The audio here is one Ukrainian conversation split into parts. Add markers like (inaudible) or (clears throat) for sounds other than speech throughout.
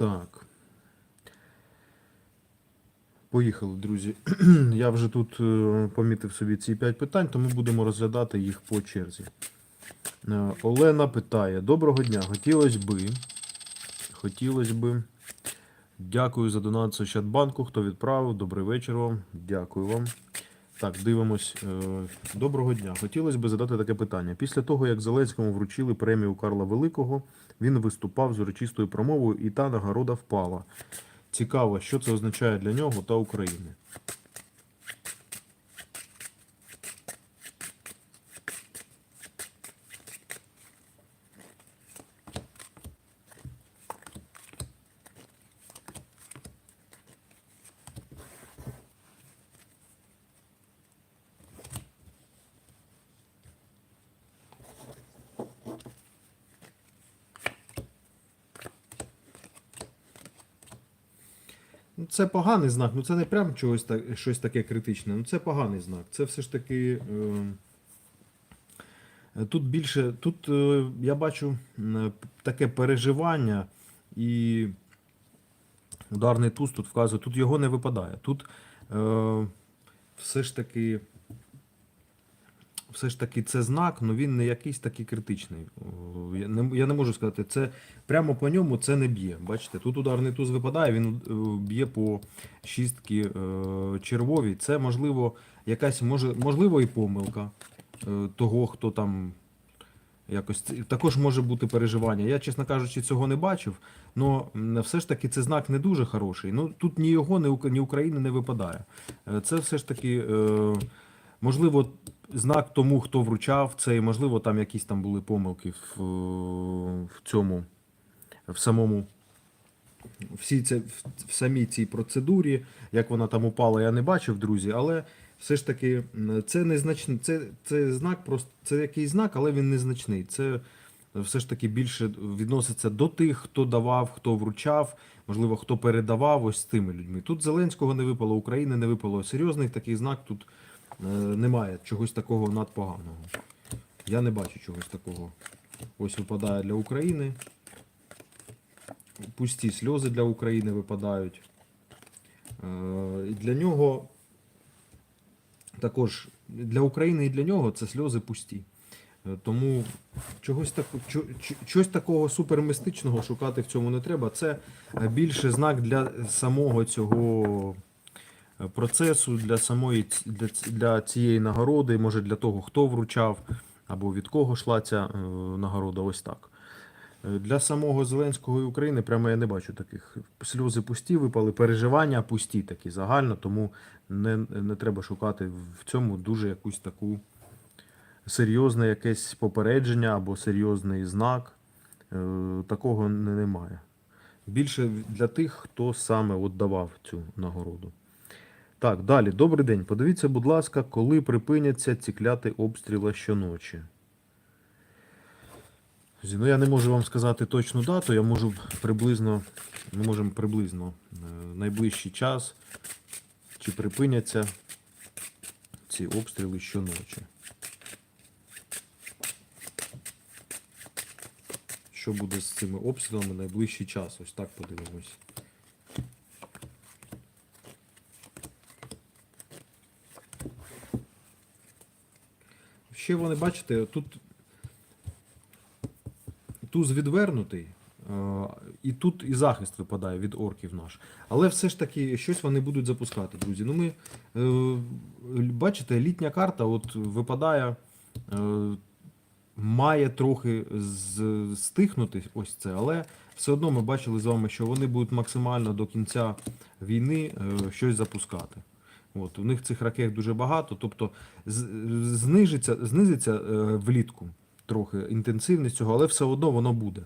Так. Поїхали, друзі. (clears throat) Я вже тут е, помітив собі ці 5 питань, тому будемо розглядати їх по черзі. Е, Олена питає: Доброго дня. Хотілося би. Хотілося би. Дякую за донат з Ощадбанку. Хто відправив? Добрий вечір вам. Дякую вам. Так, дивимось. Е, Доброго дня. Хотілося б задати таке питання. Після того, як Зеленському вручили премію Карла Великого, він виступав з урочистою промовою, і та нагорода впала. Цікаво, що це означає для нього та України. Це поганий знак, ну це не прям чогось так, щось таке критичне. Ну це поганий знак. Це все ж таки. Е, тут більше, тут е, я бачу м, таке переживання і ударний туз тут вказує, тут його не випадає. Тут е, все ж таки. Все ж таки це знак, але він не якийсь такий критичний. Я не, я не можу сказати, це прямо по ньому це не б'є. Бачите, тут ударний туз випадає, він е, б'є по шістки е, червовій. Це можливо якась може, можливо і помилка е, того, хто там якось також може бути переживання. Я, чесно кажучи, цього не бачив. але все ж таки це знак не дуже хороший. Ну тут ні його, ні, України не випадає. Е, Це все ж таки. Е, Можливо, знак тому, хто вручав це, і можливо, там якісь там були помилки в, е, в цьому, в самому, всі це, в, в самій цій процедурі. Як вона там упала, я не бачив, друзі, але все ж таки це незначний, це, це знак, просто це якийсь знак, але він незначний. Це все ж таки більше відноситься до тих, хто давав, хто вручав, можливо, хто передавав ось з тими людьми. Тут Зеленського не випало, України не випало. Серйозний такий знак тут немає чогось такого надпоганого. Я не бачу чогось такого. Ось випадає для України. Пусті сльози для України випадають. Е, Для нього також для України і для нього це сльози пусті. Е, Тому чогось, так, чо- чо- чогось такого супермістичного шукати в цьому не треба. Це е, більше знак для самого цього е, процесу, для самої для, для цієї нагороди, може для того, хто вручав, або від кого йшла ця е, нагорода. Ось так. Е, Для самого Зеленського і України прямо я не бачу таких. Сльози пусті випали, переживання пусті такі загально, тому не, не треба шукати в цьому дуже якусь таку серйозне якесь попередження або серйозний знак. Е, Такого немає. Більше для тих, хто саме от давав цю нагороду. Так, далі. Добрий день. Подивіться, будь ласка, коли припиняться ці кляті обстріли щоночі. Ну, я не можу вам сказати точну дату, я можу приблизно, ми можемо приблизно е, найближчий час, чи припиняться ці обстріли щоночі. Що буде з цими обстрілами найближчий час? Ось так подивимось. Ще вони, бачите, тут туз відвернутий, і тут і захист випадає від орків наш. Але все ж таки щось вони будуть запускати, друзі. Ну ми е, бачите, літня карта от випадає, е, має трохи стихнути ось це, але все одно ми бачили з вами, що вони будуть максимально до кінця війни е, щось запускати. От, у них цих ракет дуже багато, тобто знижиться, знизиться е, влітку трохи інтенсивність цього, але все одно воно буде.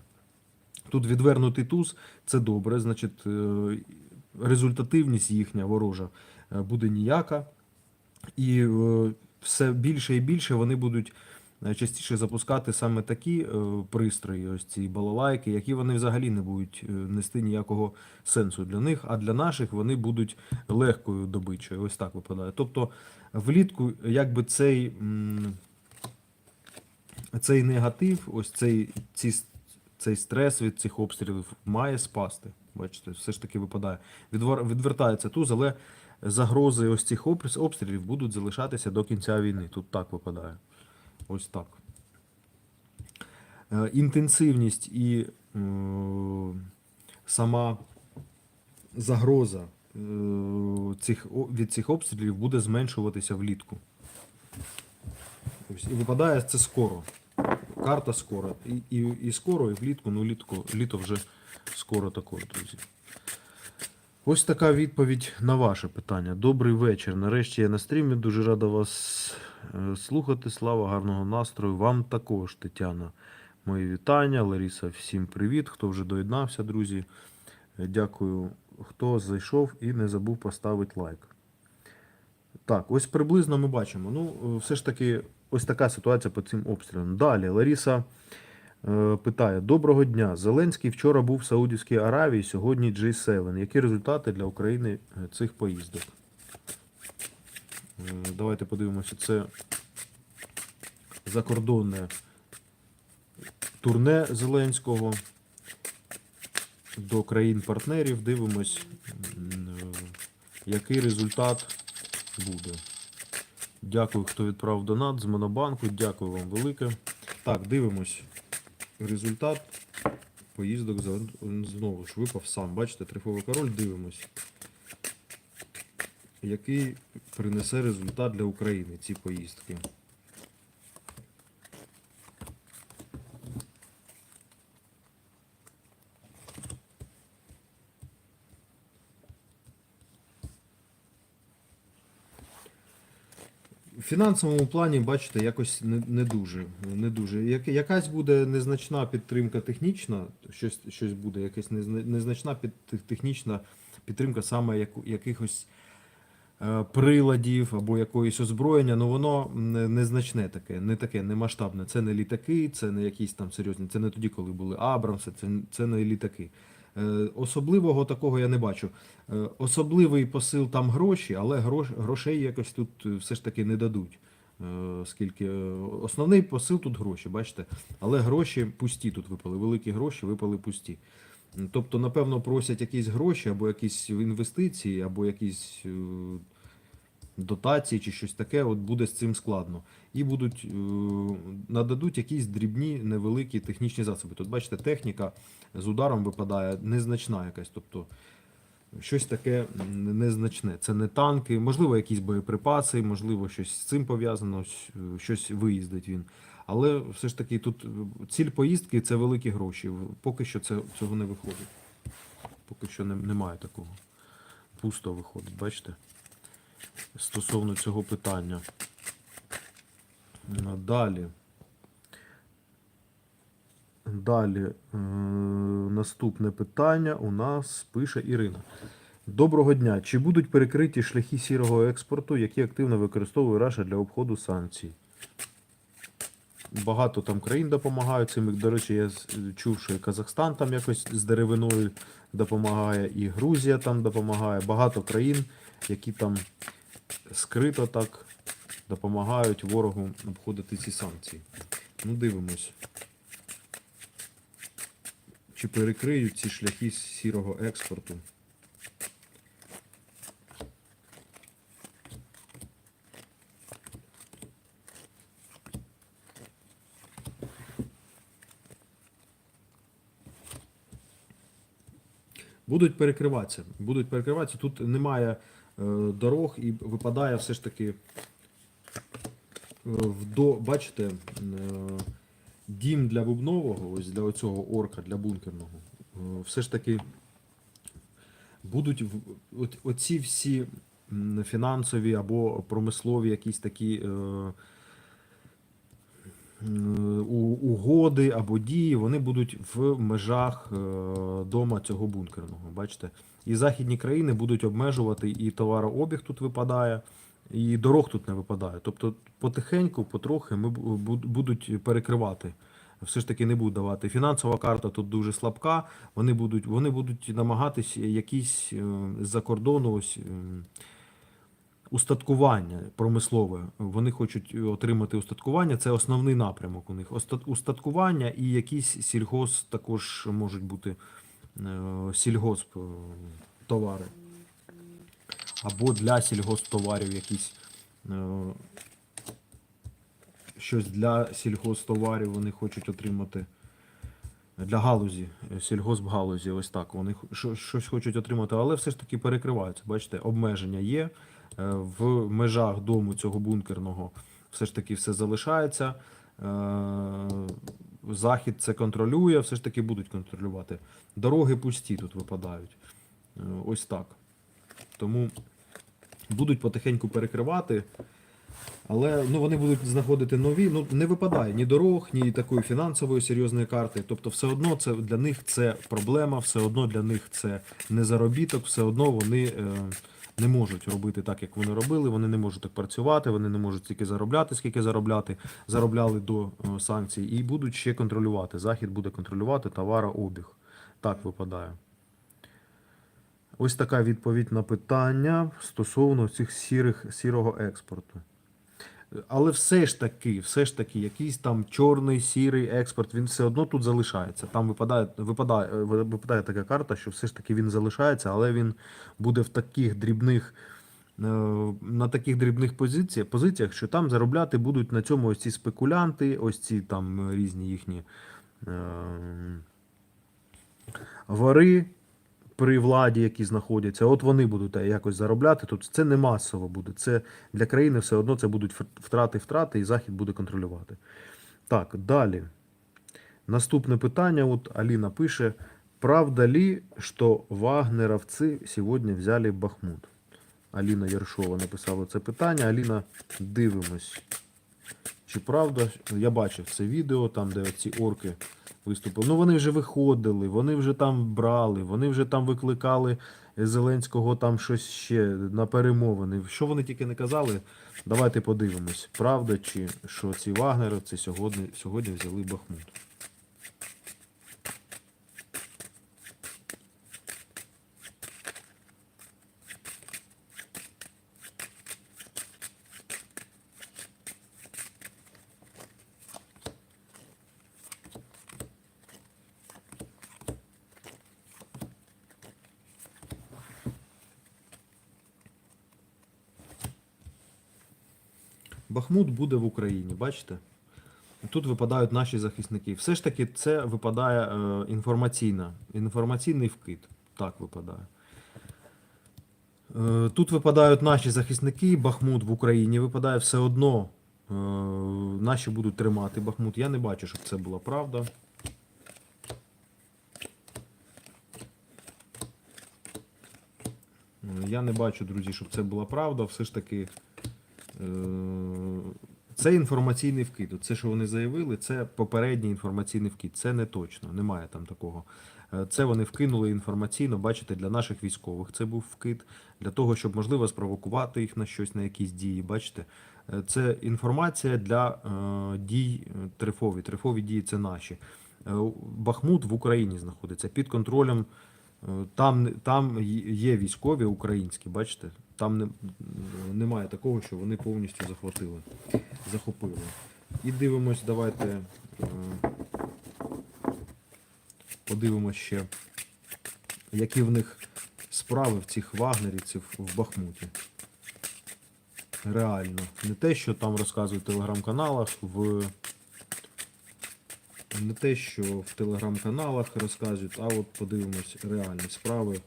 Тут відвернутий туз це добре, значить е, результативність їхня ворожа е, буде ніяка. І все більше і більше вони будуть частіше запускати саме такі е, пристрої, ось ці балалайки, які вони взагалі не будуть е, нести ніякого сенсу для них, а для наших вони будуть легкою добичею. Ось так випадає. Тобто влітку, якби цей. цей негатив, ось цей, ці, цей стрес від цих обстрілів має спасти. Бачите, все ж таки випадає. Відвор- Відвертається туз, але загрози ось цих обстрілів будуть залишатися до кінця війни. Тут так випадає. Ось так. Е, Інтенсивність і е, сама загроза е, цих, від цих обстрілів буде зменшуватися влітку. І випадає це скоро. Карта скоро. І, і, і скоро, і влітку, ну літку, літо вже скоро також, друзі. Ось така відповідь на ваше питання. Добрий вечір. Нарешті я на стрімі. Дуже рада вас слухати. Слава, гарного настрою. Вам також, Тетяна. Мої вітання. Лариса, всім привіт. Хто вже доєднався, друзі. Е, Дякую, хто зайшов і не забув поставити лайк. Так, ось приблизно ми бачимо. Ну, е, все ж таки, ось така ситуація по цим обстрілам. Далі Ларіса е, питає: Доброго дня. Зеленський вчора був в Саудівській Аравії, сьогодні G7. Які результати для України е, цих поїздок? Е, Давайте подивимося. Це закордонне турне Зеленського до країн-партнерів. Дивимось, е, який результат буде. Дякую, хто відправив донат з Монобанку. Дякую вам велике. Так, дивимось. Результат поїздок знову ж випав сам. Бачите, трифовий король, дивимось. Який принесе результат для України ці поїздки? В фінансовому плані, бачите, якось не, не дуже. Не дуже. Якась буде незначна підтримка технічна, щось, щось буде, якась незначна під, технічна підтримка саме як, якихось приладів або якоїсь озброєння, ну воно незначне таке, не таке, не масштабне. Це не літаки, це не якісь там серйозні, це не тоді, коли були Абрамси, це, це не літаки. Е, Особливого такого я не бачу. Е, Особливий посил там гроші, але грош, грошей якось тут е, все ж таки не дадуть. Е, Скільки е, основний посил тут гроші, бачите, але гроші пусті тут випали. Великі гроші випали пусті. Тобто, напевно, просять якісь гроші або якісь інвестиції, або якісь е, дотації чи щось таке. От буде з цим складно. І будуть е, нададуть якісь дрібні невеликі технічні засоби. Тут бачите, техніка з ударом випадає незначна якась. Тобто щось таке незначне. Це не танки, можливо, якісь боєприпаси, можливо, щось з цим пов'язано, щось виїздить він. Але все ж таки тут ціль поїздки це великі гроші. Поки що це, цього не виходить. Поки що не, немає такого. Пусто виходить, бачите? Стосовно цього питання. Далі. Далі е, наступне питання у нас пише Ірина. Доброго дня. Чи будуть перекриті шляхи сірого експорту, які активно використовує Раша для обходу санкцій? Багато там країн допомагають цим. До речі, я чув, що і Казахстан там якось з деревиною допомагає, і Грузія там допомагає. Багато країн, які там скрито так допомагають ворогу обходити ці санкції. Ну, дивимось. Чи перекриють ці шляхи сірого експорту? Будуть перекриватися. Будуть перекриватися. Тут немає е, дорог і випадає все ж таки. е, Вдо, бачите, е, дім для бубнового, ось для оцього орка, для бункерного, все ж таки будуть оці всі фінансові або промислові якісь такі угоди або дії, вони будуть в межах е, дома цього бункерного. Бачите? І західні країни будуть обмежувати і товарообіг тут випадає, і дорог тут не випадає. Тобто потихеньку, потрохи ми будуть перекривати. Все ж таки не будуть давати. Фінансова карта тут дуже слабка. Вони будуть, вони будуть намагатись якісь е, з-за кордону ось. Устаткування промислове. Вони хочуть отримати устаткування. Це основний напрямок у них. Устаткування і якісь сільгос також можуть бути е, сільгосп е, товари. Або для сільгосптоварів якісь е, щось для сільгосптоварів вони хочуть отримати. Для галузі, сільгоспгалузі, ось так. Вони щось хочуть отримати, але все ж таки перекриваються. Бачите, обмеження є. Е, В межах дому цього бункерного все ж таки все залишається. Е, Захід це контролює, все ж таки будуть контролювати. Дороги пусті тут випадають. Е, Ось так. Тому будуть потихеньку перекривати. Але ну, вони будуть знаходити нові. Ну не випадає ні дорог, ні такої фінансової серйозної карти. Тобто, все одно це для них це проблема, все одно для них це не заробіток, все одно вони е, не можуть робити так, як вони робили. Вони не можуть так працювати, вони не можуть стільки заробляти, скільки заробляти, заробляли до е, санкцій, і будуть ще контролювати. Захід буде контролювати товарообіг. Так випадає. Ось така відповідь на питання стосовно цих сірих, сірого експорту. Але все ж таки, все ж таки, якийсь там чорний, сірий експорт, він все одно тут залишається. Там випадає, випадає, е, випадає така карта, що все ж таки він залишається, але він буде в таких дрібних, е, на таких дрібних позиціях, позиціях, що там заробляти будуть на цьому ось ці спекулянти, ось ці там різні їхні е, вори при владі, які знаходяться, от вони будуть е, якось заробляти. Тут це не масово буде. Це для країни все одно це будуть втрати, втрати, і Захід буде контролювати. Так, далі. Наступне питання. От Аліна пише: правда ли, що вагнеровці сьогодні взяли Бахмут? Аліна Яршова написала це питання. Аліна, дивимось. Чи правда? Я бачив це відео, там, де ці орки виступили. Ну вони вже виходили, вони вже там брали, вони вже там викликали Зеленського там щось ще на перемовини. Що вони тільки не казали? Давайте подивимось, правда чи що ці вагнеровці сьогодні, сьогодні взяли Бахмут. Бахмут буде в Україні, бачите? Тут випадають наші захисники. Все ж таки, це випадає е, інформаційна, інформаційний вкид. Так випадає. Е, тут випадають наші захисники, Бахмут в Україні випадає все одно. Е, наші будуть тримати Бахмут. Я не бачу, щоб це була правда. Е, Я не бачу, друзі, щоб це була правда. Все ж таки. Е, Це інформаційний вкид. Це, що вони заявили, це попередній інформаційний вкид. Це не точно, немає там такого. Е, Це вони вкинули інформаційно, бачите, для наших військових це був вкид, для того, щоб можливо спровокувати їх на щось, на якісь дії. Бачите, Е, це інформація для е, дій е, трифові. Трифові дії це наші. Бахмут в Україні знаходиться під контролем. Там, там є військові українські, бачите? Там не, немає такого, що вони повністю захватили, захопили. І дивимось, давайте е, подивимось ще, які в них справи в цих вагнерівців в Бахмуті. Реально. Не те, що там розказують в телеграм-каналах, в. Не те, що в телеграм-каналах розказують, а от подивимось реальні справи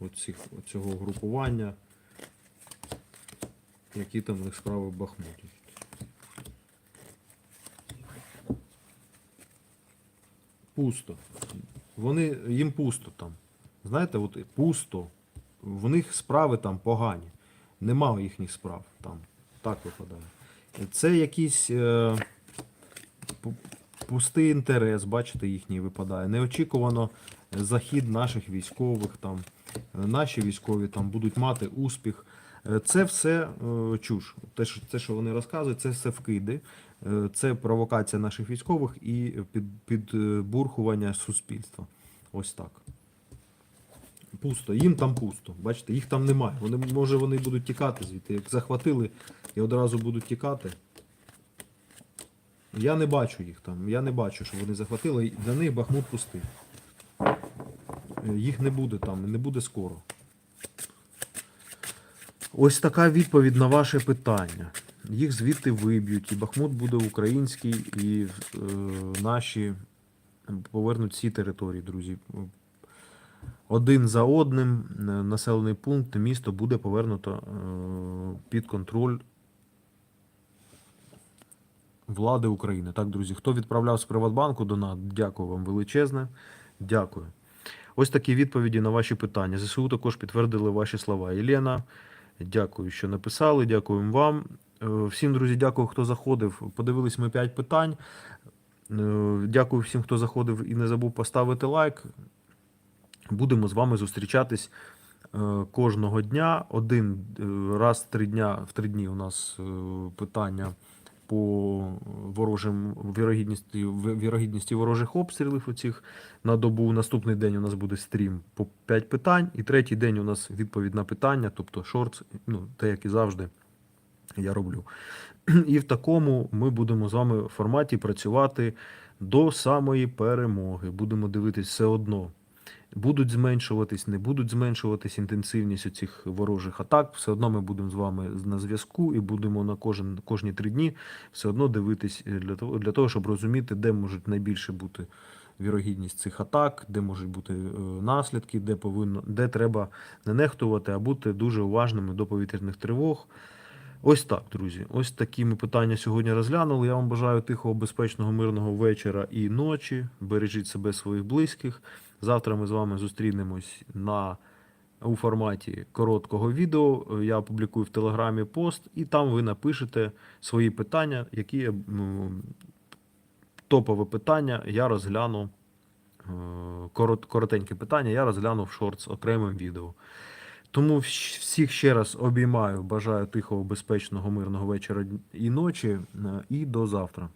оцих, цього групування, які там в них справи в Бахмуті. Пусто. Вони, їм пусто там. Знаєте, от пусто. В них справи там погані. Нема їхніх справ там. Так випадає. Це якийсь е, пустий інтерес, бачите, їхній випадає. Неочікувано захід наших військових там. Наші військові там будуть мати успіх. Е, Це все е, чуш. Те, що, те, що вони розказують, це все вкиди. Е, Це провокація наших військових і під, підбурхування суспільства. Ось так. Пусто, їм там пусто. Бачите, їх там немає. Вони, може, вони будуть тікати звідти. Як захватили і одразу будуть тікати. Я не бачу їх там. Я не бачу, що вони захватили. Для них Бахмут пустий. е, їх не буде там, не буде скоро. Ось така відповідь на ваше питання. Їх звідти виб'ють, і Бахмут буде український, і е, наші повернуть ці території, друзі. Один за одним е, населений пункт, місто буде повернуто е, під контроль влади України. Так, друзі, хто відправляв з Приватбанку донат, дякую вам величезне. Дякую. Ось такі відповіді на ваші питання. ЗСУ також підтвердили ваші слова. Єлена, дякую, що написали. Дякуємо вам. Е, Всім, друзі, дякую, хто заходив. Подивились ми 5 питань. Е, Дякую всім, хто заходив і не забув поставити лайк. Будемо з вами зустрічатись е, кожного дня. Один раз в три дня в три дні у нас питання по ворожим вірогідності, вірогідності ворожих обстрілів оцих на добу. Наступний день у нас буде стрім по 5 питань, і третій день у нас відповідь на питання, тобто шорт, ну, те, як і завжди я роблю. І в такому ми будемо з вами в форматі працювати до самої перемоги. Будемо дивитись все одно. Будуть зменшуватись, не будуть зменшуватись інтенсивність цих ворожих атак. Все одно ми будемо з вами на зв'язку і будемо на кожен, кожні три дні все одно дивитись е, для того, для того, щоб розуміти, де можуть найбільше бути вірогідність цих атак, де можуть бути е, наслідки, де повинно, де треба не нехтувати, а бути дуже уважними до повітряних тривог. Ось так, друзі. Ось такі ми питання сьогодні розглянули. Я вам бажаю тихого, безпечного, мирного вечора і ночі. Бережіть себе своїх близьких. Завтра ми з вами зустрінемось на у форматі короткого відео. Я опублікую в Телеграмі пост, і там ви напишете свої питання, які я, топове питання я розгляну. е, корот- Коротеньке питання я розгляну в шортс окремим відео. Тому всіх ще раз обіймаю, бажаю тихого, безпечного, мирного вечора і ночі. е, І до завтра.